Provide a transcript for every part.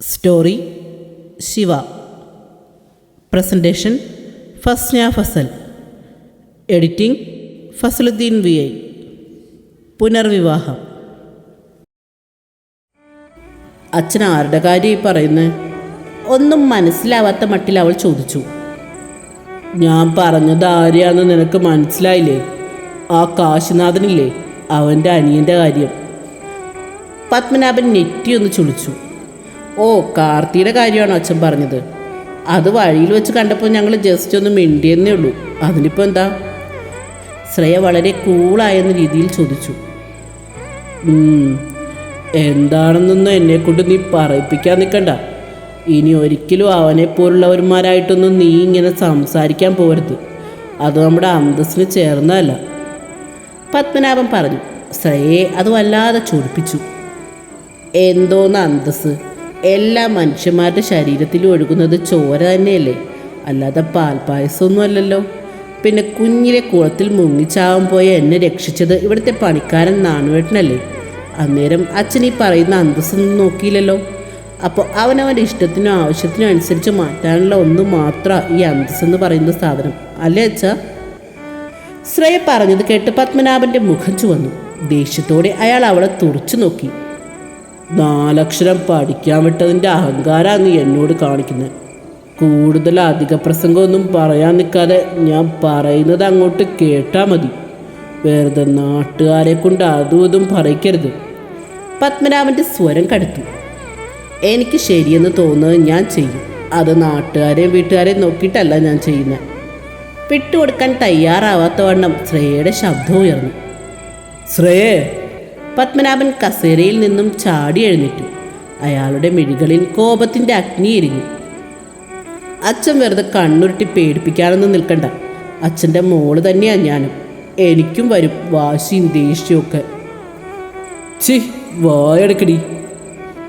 Story Shiva presentation Fasna Fazal editing Fazaluddin V I പുനർവിവാഹം അച്ഛൻ ആരുടെ കാര്യം പറയുന്നത് ഒന്നും മനസ്സിലാവാത്ത മട്ടിൽ അവൾ ചോദിച്ചു. ഞാൻ പറഞ്ഞത് ആരെയാണെന്ന് നിനക്ക് മനസ്സിലായില്ലേ? ആ കാശിനാഥനില്ലേ? അവന്റെ അനിയന്റെ കാര്യം. പത്മനാഭൻ നെറ്റി ഒന്ന് ചുളിച്ചു. ഓ കാർത്തിയുടെ കാര്യമാണോ അച്ഛൻ പറഞ്ഞത്? അത് വഴിയിൽ വെച്ച് കണ്ടപ്പോൾ ഞങ്ങൾ ജസ്റ്റ് ഒന്ന് മിണ്ടിയെന്നേ ഉള്ളൂ. അതിനിപ്പോൾ എന്താ? ശ്രേയ വളരെ കൂളായെന്ന രീതിയിൽ ചോദിച്ചു. എന്താണെന്നൊന്നും എന്നെക്കൊണ്ട് നീ പറയിപ്പിക്കാൻ നിൽക്കണ്ട. ഇനി ഒരിക്കലും അവനെ പോലുള്ളവന്മാരായിട്ടൊന്നും നീ ഇങ്ങനെ സംസാരിക്കാൻ പോരുത് അത് നമ്മുടെ അന്തസ്സിന് ചേർന്നതല്ല. പത്മനാഭൻ പറഞ്ഞു ശ്രേയെ അത് വല്ലാതെ ചൊടിപ്പിച്ചു. എന്തോന്ന് അന്തസ് എല്ലാ മനുഷ്യന്മാരുടെ ശരീരത്തിൽ ഒഴുകുന്നത് ചോര തന്നെയല്ലേ? അല്ലാതെ പാൽപ്പായസമൊന്നും അല്ലല്ലോ. പിന്നെ കുഞ്ഞിലെ കുളത്തിൽ മുങ്ങിച്ചാവാൻ പോയ എന്നെ രക്ഷിച്ചത് ഇവിടുത്തെ പണിക്കാരൻ നാണുവേട്ടനല്ലേ? അന്നേരം അച്ഛൻ ഈ പറയുന്ന അന്തസ്സൊന്നും നോക്കിയില്ലല്ലോ. അപ്പോൾ അവനവന്റെ ഇഷ്ടത്തിനും ആവശ്യത്തിനും അനുസരിച്ച് മാറ്റാനുള്ള ഒന്ന് മാത്രമാണ് ഈ അന്തസ് എന്ന് പറയുന്ന സാധനം. അല്ലേ അച്ഛാ? ശ്രേയ പറഞ്ഞത് കേട്ട് പത്മനാഭന്റെ മുഖം ചുവന്നു. ദേഷ്യത്തോടെ അയാൾ അവളെ തുറച്ചു നോക്കി. നാലക്ഷരം പഠിക്കാൻ വിട്ടതിന്റെ അഹങ്കാരാണ് എന്നോട് കാണിക്കുന്നത് കൂടുതൽ അധിക പ്രസംഗമൊന്നും പറയാൻ നിൽക്കാതെ ഞാൻ പറയുന്നത് അങ്ങോട്ട് കേട്ടാൽ മതി. വെറുതെ നാട്ടുകാരെ കൊണ്ട് അതും ഇതും പറയിക്കരുത്. പത്മനാഭന്റെ സ്വരം കടുത്തു. എനിക്ക് ശരിയെന്ന് തോന്നുന്നത് ഞാൻ ചെയ്യും. അത് നാട്ടുകാരെയും വീട്ടുകാരെയും നോക്കിയിട്ടല്ല ഞാൻ ചെയ്യുന്നത് വിട്ടുകൊടുക്കാൻ തയ്യാറാവാത്ത വണ്ണം ശ്രേയയുടെ ശബ്ദം ഉയർന്നു. ശ്രേയേ. പത്മനാഭൻ കസേരയിൽ നിന്നും ചാടി എഴുന്നേറ്റു. അയാളുടെ മിഴികളിൽ കോപത്തിന്റെ അഗ്നി എരിഞ്ഞു അച്ഛൻ വെറുതെ കണ്ണുരുട്ടി പേടിപ്പിക്കാനൊന്നും നിൽക്കണ്ട. അച്ഛന്റെ മോൾ തന്നെയാണ് ഞാനും. എനിക്കും വരും വാശിയും ദേഷ്യമൊക്കെ ചി വായടക്കടി.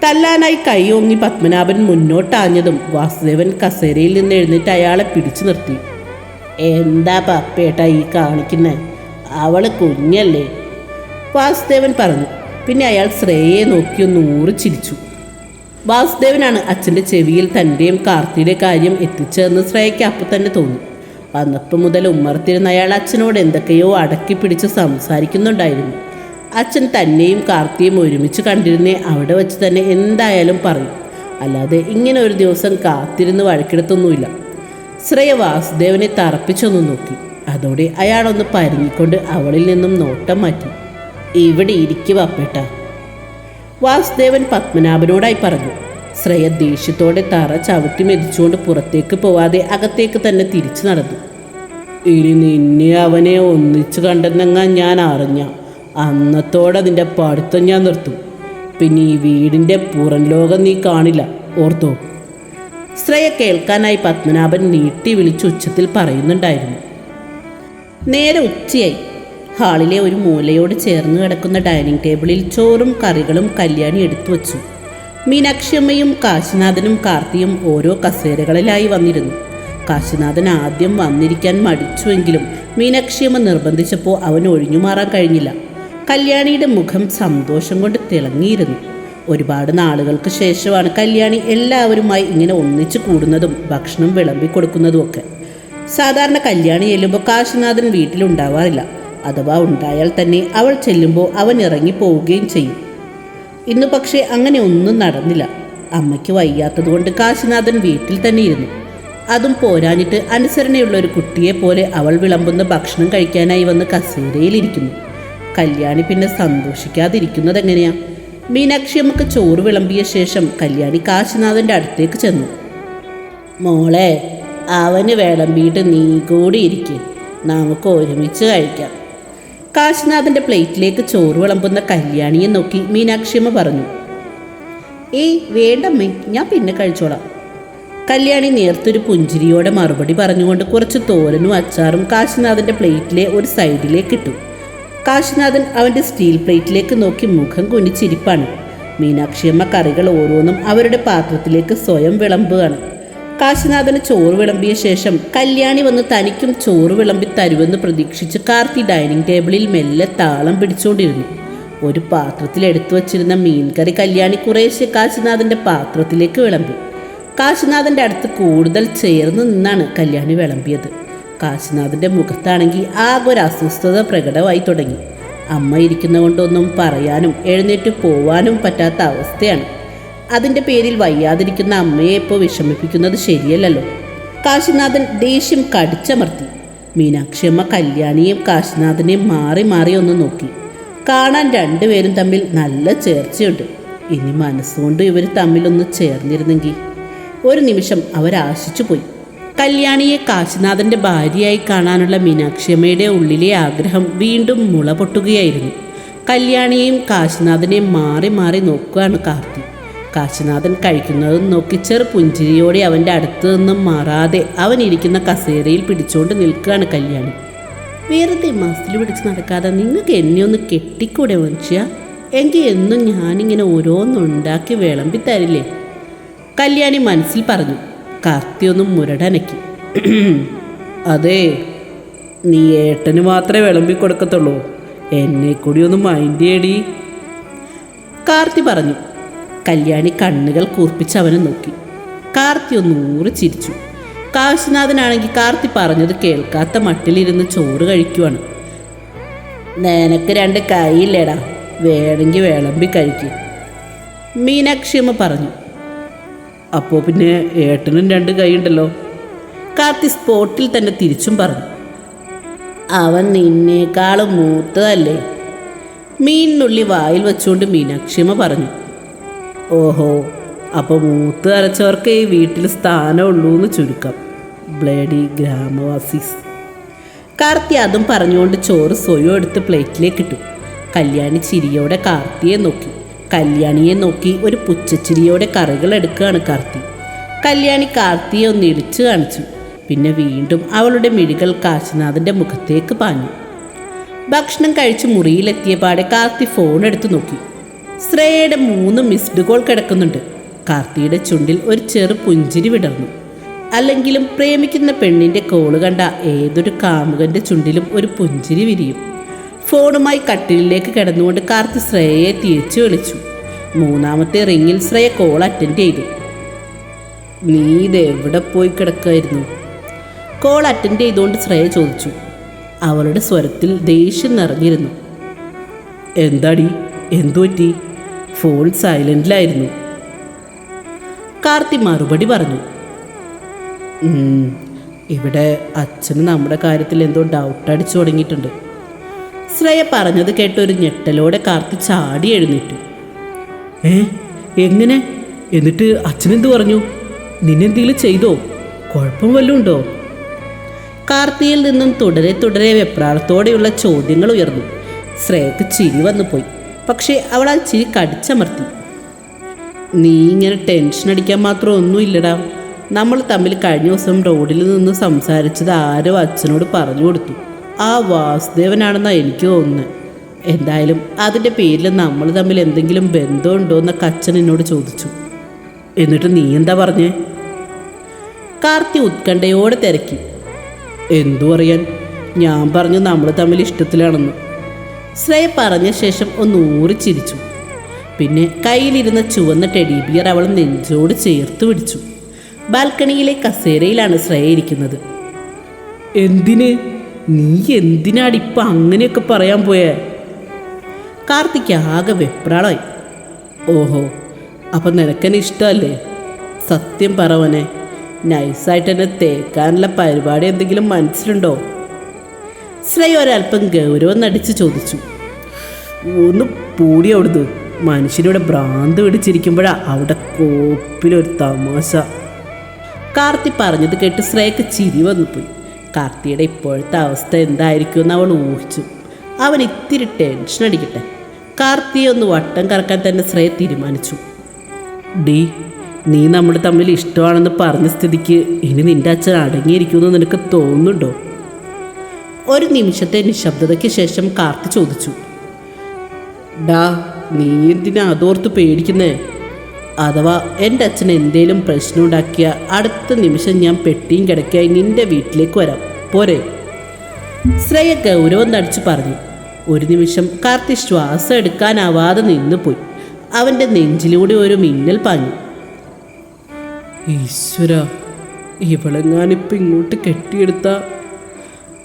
തല്ലാനായി കൈ ഓങ്ങി പത്മനാഭൻ മുന്നോട്ടാഞ്ഞതും വാസുദേവൻ കസേരയിൽ നിന്ന് എഴുന്നേറ്റ് അയാളെ പിടിച്ചു നിർത്തി. എന്താ പപ്പേട്ട ഈ കാണിക്കുന്നത് അവൾ കുഞ്ഞല്ലേ? വാസുദേവൻ പറഞ്ഞു. പിന്നെ അയാൾ ശ്രേയയെ നോക്കി ഒന്ന് ചിരിച്ചു വാസുദേവനാണ് അച്ഛന്റെ ചെവിയിൽ തന്റെയും കാർത്തിയുടെ കാര്യം എത്തിച്ചതെന്ന് ശ്രേയയ്ക്ക് അപ്പം തന്നെ തോന്നി. വന്നപ്പം മുതൽ ഉമ്മർത്തിരുന്ന അയാൾ അച്ഛനോട് എന്തൊക്കെയോ അടക്കി പിടിച്ച് സംസാരിക്കുന്നുണ്ടായിരുന്നു. അച്ഛൻ തന്നെയും കാർത്തിയും ഒരുമിച്ച് കണ്ടിരുന്നേ അവിടെ വെച്ച് തന്നെ എന്തായാലും പറഞ്ഞു അല്ലാതെ ഇങ്ങനെ ഒരു ദിവസം കാത്തിരുന്ന് വഴക്കിടത്തൊന്നുമില്ല. ശ്രേയ വാസുദേവനെ തറപ്പിച്ചൊന്ന് നോക്കി. അതോടെ അയാളൊന്ന് പരിങ്ങിക്കൊണ്ട് അവളിൽ നിന്നും നോട്ടം മാറ്റി. ഇവിടെ ഇരിക്കുക അപ്പേട്ട. വാസുദേവൻ പത്മനാഭനോടായി പറഞ്ഞു. ശ്രേയ ദേഷ്യത്തോടെ തറ ചവിട്ടി മെതിച്ചുകൊണ്ട് പുറത്തേക്ക് പോവാതെ അകത്തേക്ക് തന്നെ തിരിച്ചു നടന്നു. ഇനി നിന്നെ അവനെ ഒന്നിച്ചു കണ്ടെന്നെങ്ങാൻ ഞാൻ അറിഞ്ഞ. അന്നത്തോടെ നിന്റെ പഠിത്തം ഞാൻ നിർത്തും. പിന്നെ ഈ വീടിന്റെ പുറം ലോകം നീ കാണില്ല. ഓർത്തോ? ശ്രേയ കേൾക്കാനായി പത്മനാഭൻ നീട്ടി വിളിച്ച് ഉച്ചത്തിൽ പറയുന്നുണ്ടായിരുന്നു. നേരെ ഉച്ചയായി. ഹാളിലെ ഒരു മൂലയോട് ചേർന്ന് കിടക്കുന്ന ഡൈനിങ് ടേബിളിൽ ചോറും കറികളും കല്യാണി എടുത്തു വച്ചു. മീനാക്ഷിയമ്മയും കാശിനാഥനും കാർത്തിയും ഓരോ കസേരകളിലായി വന്നിരുന്നു. കാശിനാഥൻ ആദ്യം വന്നിരിക്കാൻ മടിച്ചുവെങ്കിലും മീനാക്ഷിയമ്മ നിർബന്ധിച്ചപ്പോൾ അവൻ ഒഴിഞ്ഞു മാറാൻ കഴിഞ്ഞില്ല. കല്യാണിയുടെ മുഖം സന്തോഷം കൊണ്ട് തിളങ്ങിയിരുന്നു. ഒരുപാട് നാളുകൾക്ക് ശേഷമാണ് കല്യാണി എല്ലാവരുമായി ഇങ്ങനെ ഒന്നിച്ചു കൂടുന്നതും ഭക്ഷണം വിളമ്പി കൊടുക്കുന്നതും ഒക്കെ. സാധാരണ കല്യാണി ചെല്ലുമ്പോൾ കാശിനാഥൻ വീട്ടിലുണ്ടാവാറില്ല. അഥവാ ഉണ്ടായാൽ തന്നെ അവൾ ചെല്ലുമ്പോൾ അവൻ ഇറങ്ങി പോവുകയും ചെയ്യും. ഇന്ന് പക്ഷേ അങ്ങനെ ഒന്നും നടന്നില്ല. അമ്മയ്ക്ക് വയ്യാത്തതുകൊണ്ട് കാശിനാഥൻ വീട്ടിൽ തന്നെ ഇരുന്നു. അതും പോരാഞ്ഞിട്ട് അനുസരണയുള്ള ഒരു കുട്ടിയെ പോലെ അവൾ വിളമ്പുന്ന ഭക്ഷണം കഴിക്കാനായി വന്ന് കസേരയിലിരിക്കുന്നു കല്യാണി പിന്നെ സന്തോഷിക്കാതിരിക്കുന്നത് എങ്ങനെയാ? മീനാക്ഷി അമ്മയ്ക്ക് ചോറ് വിളമ്പിയ ശേഷം കല്യാണി കാശിനാഥന്റെ അടുത്തേക്ക് ചെന്നു. മോളെ അവന് വിളമ്പിയിട്ട് നീ കൂടി ഇരിക്കും. നമുക്ക് ഒരുമിച്ച് കഴിക്കാം. കാശിനാഥന്റെ പ്ലേറ്റിലേക്ക് ചോറ് വിളമ്പുന്ന കല്യാണിയെ നോക്കി മീനാക്ഷിയമ്മ പറഞ്ഞു ഏയ് വേണ്ടമ്മേ ഞാൻ പിന്നെ കഴിച്ചോളാം. കല്യാണി നേർത്തൊരു പുഞ്ചിരിയോടെ മറുപടി പറഞ്ഞുകൊണ്ട് കുറച്ച് തോരനും അച്ചാറും കാശിനാഥന്റെ പ്ലേറ്റിലെ ഒരു സൈഡിലേക്ക് ഇട്ടു. കാശിനാഥൻ അവന്റെ സ്റ്റീൽ പ്ലേറ്റിലേക്ക് നോക്കി മുഖം കുനിച്ചിരിപ്പാണ്. മീനാക്ഷിയമ്മ കറികൾ ഓരോന്നും അവരുടെ പാത്രത്തിലേക്ക് സ്വയം വിളമ്പുകയാണ്. കാശിനാഥന് ചോറ് വിളമ്പിയ ശേഷം കല്യാണി വന്ന് തനിക്കും ചോറ് വിളമ്പി തരുമെന്ന് പ്രതീക്ഷിച്ച് കാർത്തി ഡൈനിങ് ടേബിളിൽ മെല്ലെ താളം പിടിച്ചുകൊണ്ടിരുന്നു. ഒരു പാത്രത്തിൽ എടുത്തു വച്ചിരുന്ന മീൻകറി കല്യാണി കുറേശ്ശെ കാശിനാഥന്റെ പാത്രത്തിലേക്ക് വിളമ്പി. കാശിനാഥന്റെ അടുത്ത് കൂടുതൽ ചേർന്ന് നിന്നാണ് കല്യാണി വിളമ്പിയത്. കാശിനാഥന്റെ മുഖത്താണെങ്കിൽ ആകെ ഒരു അസ്വസ്ഥത പ്രകടമായി തുടങ്ങി. അമ്മ ഇരിക്കുന്ന കൊണ്ടൊന്നും പറയാനും എഴുന്നേറ്റ് പോവാനും പറ്റാത്ത അവസ്ഥയാണ്. അതിന്റെ പേരിൽ വയ്യാതിരിക്കുന്ന അമ്മയെ ഇപ്പോൾ വിഷമിപ്പിക്കുന്നത് ശരിയല്ലല്ലോ. കാശിനാഥൻ ദേഷ്യം കടിച്ചമർത്തി. മീനാക്ഷിയമ്മ കല്യാണിയെയും കാശിനാഥനെയും മാറി മാറി ഒന്ന് നോക്കി. കാണാൻ രണ്ടുപേരും തമ്മിൽ നല്ല ചേർച്ചയുണ്ട്. ഇനി മനസ്സുകൊണ്ട് ഇവർ തമ്മിലൊന്ന് ചേർന്നിരുന്നെങ്കിൽ. ഒരു നിമിഷം അവരാശിച്ചു പോയി കല്യാണിയെ കാശിനാഥന്റെ ഭാര്യയായി കാണാനുള്ള മീനാക്ഷിയമ്മയുടെ ഉള്ളിലെ ആഗ്രഹം വീണ്ടും മുള പൊട്ടുകയായിരുന്നു. കല്യാണിയെയും കാശിനാഥനെയും മാറി മാറി നോക്കുകയാണ് കാർത്തി. കാശിനാഥൻ കഴിക്കുന്നതും നോക്കി ചെറു പുഞ്ചിരിയോടെ അവന്റെ അടുത്ത് നിന്നും മാറാതെ അവൻ ഇരിക്കുന്ന കസേരയിൽ പിടിച്ചുകൊണ്ട് നിൽക്കുകയാണ് കല്യാണി. വെറുതെ മസിൽ പിടിച്ച് നടക്കാതെ നിങ്ങൾക്ക് എന്നെ ഒന്ന് കെട്ടിക്കൂടെ മനുഷ്യ? എങ്കിൽ എന്നും ഞാനിങ്ങനെ ഓരോന്നുണ്ടാക്കി വിളമ്പി തരില്ലേ? കല്യാണി മനസ്സിൽ പറഞ്ഞു. കാർത്തി ഒന്നും മുരടനക്കി. അതെ നീ ഏട്ടന് മാത്രമേ വിളമ്പി കൊടുക്കത്തുള്ളൂ. എന്നെ കൂടി ഒന്ന് മൈൻഡ് ചെയ്യടി. കാർത്തി പറഞ്ഞു. കല്യാണി കണ്ണുകൾ കൂർപ്പിച്ച് അവനെ നോക്കി. കാർത്തി ഒന്ന് ചിരിച്ചു. കാശിനാഥനാണെങ്കിൽ കാർത്തി പറഞ്ഞത് കേൾക്കാത്ത മട്ടിലിരുന്ന് ചോറ് കഴിക്കുവാണ്. നിനക്ക് രണ്ട് കൈയില്ലേടാ. വേണമെങ്കിൽ വിളമ്പി കഴിക്കും. മീനാക്ഷിയമ്മ പറഞ്ഞു. അപ്പോൾ പിന്നെ ഏട്ടനും രണ്ട് കൈയുണ്ടല്ലോ. കാർത്തി സ്പോട്ടിൽ തന്നെ തിരിച്ചും പറഞ്ഞു. അവൻ നിന്നേക്കാളും മൂത്തതല്ലേ? മീനിനുള്ളി വായിൽ വെച്ചുകൊണ്ട് മീനാക്ഷിമ പറഞ്ഞു. ഓഹോ അപ്പോൾ മൂത്ത് അരച്ചവർക്ക് ഈ വീട്ടിൽ സ്ഥാനമുള്ളൂ എന്ന് ചുരുക്കം. ബ്ലേഡി ഗ്രാമവാസീസ് കാർത്തി അതും പറഞ്ഞുകൊണ്ട് ചോറ് സ്വയം എടുത്ത് പ്ലേറ്റിലേക്ക് ഇട്ടു. കല്യാണി ചിരിയോടെ കാർത്തിയെ നോക്കി. കല്യാണിയെ നോക്കി ഒരു പുച്ചച്ചിരിയോടെ കറികൾ എടുക്കുകയാണ് കാർത്തി. കല്യാണി കാർത്തിയെ ഒന്ന് ഇടിച്ചു കാണിച്ചു. പിന്നെ വീണ്ടും അവളുടെ മിഴികൾ കാശിനാഥന്റെ മുഖത്തേക്ക് പാഞ്ഞു. ഭക്ഷണം കഴിച്ച് മുറിയിലെത്തിയ പാടെ കാർത്തി ഫോൺ എടുത്തു നോക്കി. ശ്രേയയുടെ മൂന്ന് മിസ്ഡ് കോൾ കിടക്കുന്നുണ്ട്. കാർത്തിയുടെ ചുണ്ടിൽ ഒരു ചെറു പുഞ്ചിരി വിടർന്നു. അല്ലെങ്കിലും പ്രേമിക്കുന്ന പെണ്ണിന്റെ കോൾ കണ്ട ഏതൊരു കാമുകന്റെ ചുണ്ടിലും ഒരു പുഞ്ചിരി വിരിയും. ഫോണുമായി കട്ടിലിലേക്ക് കിടന്നുകൊണ്ട് കാർത്തി ശ്രേയയെ തിരിച്ചു വിളിച്ചു. മൂന്നാമത്തെ റിങ്ങിൽ ശ്രേയ കോൾ അറ്റൻഡ് ചെയ്തു. നീ ഇത് എവിടെ പോയി കിടക്കായിരുന്നു? കോൾ അറ്റൻഡ് ചെയ്തുകൊണ്ട് ശ്രേയ ചോദിച്ചു. അവളുടെ സ്വരത്തിൽ ദേഷ്യം നിറഞ്ഞിരുന്നു. എന്താടി? എന്തു പറ്റി? ഫോൺ സൈലന്റിലായിരുന്നു കാർത്തി മറുപടി പറഞ്ഞു. "ഉം, ഇവിടെ അച്ഛന് നമ്മുടെ കാര്യത്തിൽ എന്തോ ഡൗട്ട് അടിച്ചു തുടങ്ങിയിട്ടുണ്ട്. ശ്രേയ പറഞ്ഞത് കേട്ട് ഒരു ഞെട്ടലോടെ കാർത്തി ചാടി എഴുന്നേറ്റു. ഏ എങ്ങനെ? എന്നിട്ട് അച്ഛനെന്ത് പറഞ്ഞു? നിന്നെന്തെങ്കിലും ചെയ്തോ? കുഴപ്പം വല്ലതും ഉണ്ടോ? കാർത്തിയിൽ നിന്നും തുടരെ തുടരെ വെപ്രാളത്തോടെയുള്ള ചോദ്യങ്ങൾ ഉയർന്നു. ശ്രേയക്ക് ചിരി വന്നു പോയി. പക്ഷേ അവൾ ആ ചിരി കടിച്ചമർത്തി. നീ ഇങ്ങനെ ടെൻഷൻ അടിക്കാൻ മാത്രം ഒന്നുമില്ലടാ. നമ്മൾ തമ്മിൽ കഴിഞ്ഞ ദിവസം റോഡിൽ നിന്ന് സംസാരിച്ചത് ആരോ അച്ഛനോട് പറഞ്ഞു കൊടുത്തു. ആ വാസുദേവനാണെന്നാണ് എനിക്ക് തോന്നുന്നത് എന്തായാലും അതിന്റെ പേരിൽ നമ്മൾ തമ്മിൽ എന്തെങ്കിലും ബന്ധമുണ്ടോ എന്നൊക്കെ അച്ഛൻ എന്നോട് ചോദിച്ചു. എന്നിട്ട് നീ എന്താ പറഞ്ഞേ? കാർത്തി ഉത്കണ്ഠയോടെ തിരക്കി. എന്തു പറയാൻ? ഞാൻ പറഞ്ഞു നമ്മൾ തമ്മിൽ ഇഷ്ടത്തിലാണെന്ന്. ശ്രേയ പറഞ്ഞ ശേഷം ഒന്ന് ചിരിച്ചു. പിന്നെ കയ്യിലിരുന്ന ചുവന്ന ടെഡി ബിയർ അവൾ നെഞ്ചോട് ചേർത്ത് പിടിച്ചു. ബാൽക്കണിയിലെ കസേരയിലാണ് ശ്രേയ ഇരിക്കുന്നത്. എന്തിന്? നീ എന്തിനാടി ഇപ്പം അങ്ങനെയൊക്കെ പറയാൻ പോയേ? കാർത്തിക്ക് ആകെ വെപ്രാളായി. ഓഹോ അപ്പം നിനക്കെന്നെ ഇഷ്ടമല്ലേ സത്യം പറവനെ നൈസായിട്ട് എന്നെ തേക്കാനുള്ള പരിപാടി എന്തെങ്കിലും മനസ്സിലുണ്ടോ? ശ്രേയ ഒരല്പം ഗൗരവം നടിച്ച് ചോദിച്ചു. ഒന്ന് പൂടി അവിടുന്ന്. മനുഷ്യനിവിടെ ഭ്രാന്ത് പിടിച്ചിരിക്കുമ്പോഴാ അവിടെ കോപ്പിലൊരു തമാശ. കാർത്തി പറഞ്ഞത് കേട്ട് ശ്രേയക്ക് ചിരി വന്നുപോയി. കാർത്തിയുടെ ഇപ്പോഴത്തെ അവസ്ഥ എന്തായിരിക്കും എന്ന് അവൾ ഊഹിച്ചു. അവൻ ഇത്തിരി ടെൻഷൻ അടിക്കട്ടെ. കാർത്തിയെ ഒന്ന് വട്ടം കറക്കാൻ തന്നെ ശ്രേയ തീരുമാനിച്ചു. ഡി നീ നമ്മൾ തമ്മിൽ ഇഷ്ടമാണെന്ന് പറഞ്ഞ സ്ഥിതിക്ക് ഇനി നിന്റെ അച്ഛൻ അടങ്ങിയിരിക്കുമെന്ന് നിനക്ക് തോന്നുന്നുണ്ടോ? ഒരു നിമിഷത്തെ നിശബ്ദതയ്ക്ക് ശേഷം കാർത്തി ചോദിച്ചു. ഡാ നീ എന്തിനാ അതോർത്ത് പേടിക്കുന്നേ? അഥവാ എന്റെ അച്ഛൻ എന്തേലും പ്രശ്നം ഉണ്ടാക്കിയ അടുത്ത നിമിഷം ഞാൻ പെട്ടിയും കിടക്കായി നിന്റെ വീട്ടിലേക്ക് വരാം. പോരെ. ശ്രേയ ഗൗരവം നടിച്ചു പറഞ്ഞു. ഒരു നിമിഷം കാർത്തി ശ്വാസം എടുക്കാനാവാതെ നിന്നുപോയി. അവന്റെ നെഞ്ചിലൂടെ ഒരു മിന്നൽ പാഞ്ഞു. ഈശ്വര ഇവളെങ്ങാനിപ്പോൾ ഇങ്ങോട്ട് കെട്ടിയെടുത്ത?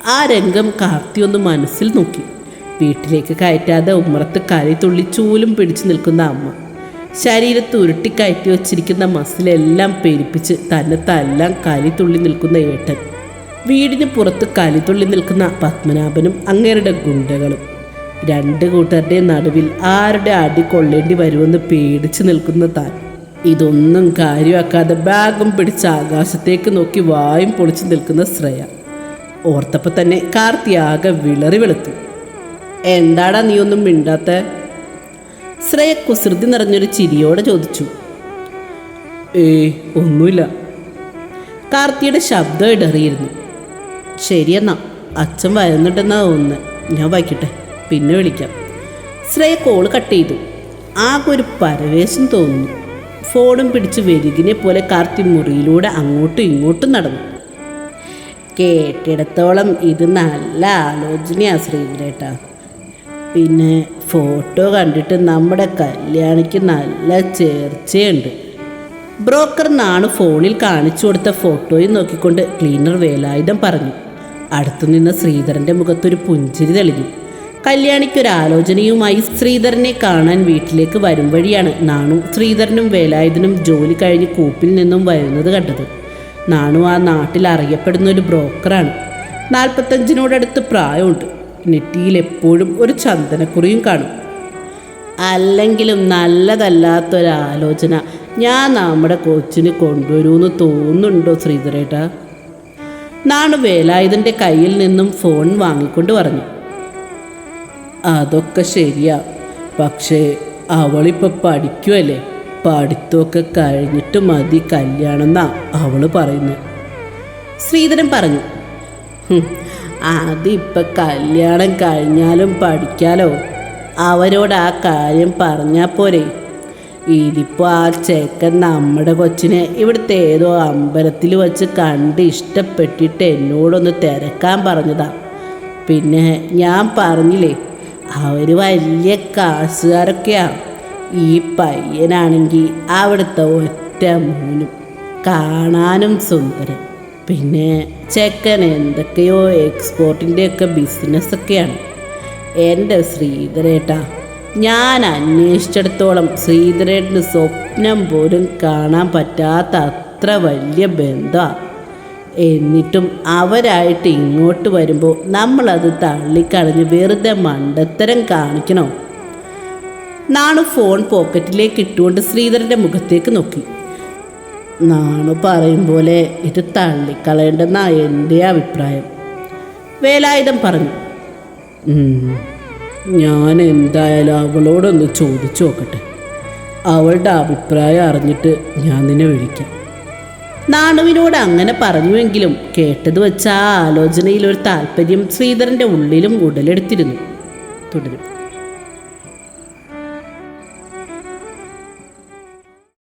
ആ രംഗം കാർത്തി ഒന്ന് മനസ്സിൽ നോക്കി. വീട്ടിലേക്ക് കയറ്റാതെ ഉമ്മറത്ത് കരി തുള്ളി ചൂലും പിടിച്ചു നിൽക്കുന്ന അമ്മ. ശരീരത്ത് ഉരുട്ടി കയറ്റി വച്ചിരിക്കുന്ന മസിലെല്ലാം പെരിപ്പിച്ച് കലി തുള്ളി നിൽക്കുന്ന ഏട്ടൻ. വീടിന് പുറത്ത് കലി തുള്ളി നിൽക്കുന്ന പത്മനാഭനും അങ്ങേരുടെ ഗുണ്ടകളും. രണ്ട് കൂട്ടരുടെ നടുവിൽ ആരുടെ അടി കൊള്ളേണ്ടി വരുമെന്ന് പേടിച്ചു നിൽക്കുന്ന താൻ. ഇതൊന്നും കാര്യമാക്കാതെ ബാഗും പിടിച്ച് ആകാശത്തേക്ക് നോക്കി വായും പൊളിച്ചു നിൽക്കുന്ന ശ്രേയ. ഓർത്തപ്പോൾ തന്നെ കാർത്തി ആകെ വിളറി വെളുത്തു. എന്താടാ നീ ഒന്നും മിണ്ടാത്ത? ശ്രേയ കുസൃതി നിറഞ്ഞൊരു ചിരിയോടെ ചോദിച്ചു. ഏ ഒന്നുമില്ല. കാർത്തിയുടെ ശബ്ദം ഇടറിയിരുന്നു. ശരിയെന്നാ അച്ഛൻ വരുന്നുണ്ടെന്നാ തോന്നുന്നത് ഞാൻ വായിക്കട്ടെ പിന്നെ വിളിക്കാം. ശ്രേയ കോൾ കട്ട് ചെയ്തു. ആകെ ഒരു പരവേശം തോന്നുന്നു. ഫോണും പിടിച്ച് വെരുകിനെ പോലെ കാർത്തി മുറിയിലൂടെ അങ്ങോട്ടും ഇങ്ങോട്ടും നടന്നു. കേട്ടിടത്തോളം ഇത് നല്ല ആലോചനയാണ് ശ്രീകരേട്ടാ പിന്നെ ഫോട്ടോ കണ്ടിട്ട് നമ്മുടെ കല്യാണിക്ക് നല്ല ചേർച്ചയുണ്ട്. ബ്രോക്കർ നാണ് ഫോണിൽ കാണിച്ചു കൊടുത്ത ഫോട്ടോയും നോക്കിക്കൊണ്ട് ക്ലീനർ വേലായുധം പറഞ്ഞു. അടുത്തുനിന്ന് ശ്രീധരന്റെ മുഖത്തൊരു പുഞ്ചിരി തെളിഞ്ഞു. കല്യാണിക്കൊരാലോചനയുമായി ശ്രീധരനെ കാണാൻ വീട്ടിലേക്ക് വരും വഴിയാണ് നാണു ശ്രീധരനും വേലായുധനും ജോലി കഴിഞ്ഞ് കൂപ്പിൽ നിന്നും വരുന്നത് കണ്ടത്. നാണു ആ നാട്ടിൽ അറിയപ്പെടുന്ന ഒരു ബ്രോക്കറാണ്. നാൽപ്പത്തഞ്ചിനോടടുത്ത് പ്രായമുണ്ട്. നെറ്റിയിൽ എപ്പോഴും ഒരു ചന്ദനക്കുറിയും കാണും. അല്ലെങ്കിലും നല്ലതല്ലാത്തൊരാലോചന. ഞാൻ നമ്മുടെ കൊച്ചിന് കൊണ്ടുവരുമെന്ന് തോന്നുന്നുണ്ടോ ശ്രീധരേട്ടാ? നാണു വേലായുധന്റെ കയ്യിൽ നിന്നും ഫോൺ വാങ്ങിക്കൊണ്ട് പറഞ്ഞു. അതൊക്കെ ശരിയാ. പക്ഷേ അവളിപ്പോൾ പഠിക്കുമല്ലേ പഠിത്തമൊക്കെ കഴിഞ്ഞിട്ട് മതി കല്യാണം എന്നാ അവൾ പറയുന്നത് ശ്രീധരൻ പറഞ്ഞു. "ഹും, അതിപ്പോൾ കല്യാണം കഴിഞ്ഞാലും പഠിക്കാലോ? അവരോട് ആ കാര്യം പറഞ്ഞാൽ പോരെ. ഇതിപ്പോൾ ആ ചെക്കൻ നമ്മുടെ കൊച്ചിനെ ഇവിടുത്തെ ഏതോ അമ്പലത്തിൽ വച്ച് കണ്ട് ഇഷ്ടപ്പെട്ടിട്ട് എന്നോടൊന്ന് തിരക്കാൻ പറഞ്ഞതാ. പിന്നെ ഞാൻ പറഞ്ഞില്ലേ അവർ വലിയ കാശുകാരൊക്കെയാണ് ഈ പയ്യനാണെങ്കിൽ അവിടുത്തെ ഒറ്റ മോനും. കാണാനും സുന്ദരൻ. പിന്നെ ചെക്കൻ എന്തൊക്കെയോ എക്സ്പോർട്ടിന്റെയൊക്കെ ബിസിനസ്സൊക്കെയാണ് എന്റെ ശ്രീധരേട്ടാ ഞാൻ അന്വേഷിച്ചിടത്തോളം ശ്രീധരേട്ടന് സ്വപ്നം പോലും കാണാൻ പറ്റാത്ത അത്ര വലിയ ബന്ധമാണ് എന്നിട്ടും അവരായിട്ട് ഇങ്ങോട്ട് വരുമ്പോൾ നമ്മളത് തള്ളിക്കളഞ്ഞ് വെറുതെ മണ്ടത്തരം കാണിക്കണോ? നാണു ഫോൺ പോക്കറ്റിലേക്ക് ഇട്ടുകൊണ്ട് ശ്രീധരന്റെ മുഖത്തേക്ക് നോക്കി. നാണു പറയും പോലെ ഇത് തള്ളിക്കളയേണ്ടെന്നാ എന്റെ അഭിപ്രായം. വേലായുധം പറഞ്ഞു "ഉം, ഞാൻ എന്തായാലും അവളോടൊന്ന് ചോദിച്ചു നോക്കട്ടെ. അവളുടെ അഭിപ്രായം അറിഞ്ഞിട്ട് ഞാൻ നിന്നെ വിളിക്കാം. നാണുവിനോട് അങ്ങനെ പറഞ്ഞുവെങ്കിലും കേട്ടത് വെച്ച ആ ആലോചനയിൽ ഒരു താല്പര്യം ശ്രീധരന്റെ ഉള്ളിലും ഉടലെടുത്തിരുന്നു. തുടരും.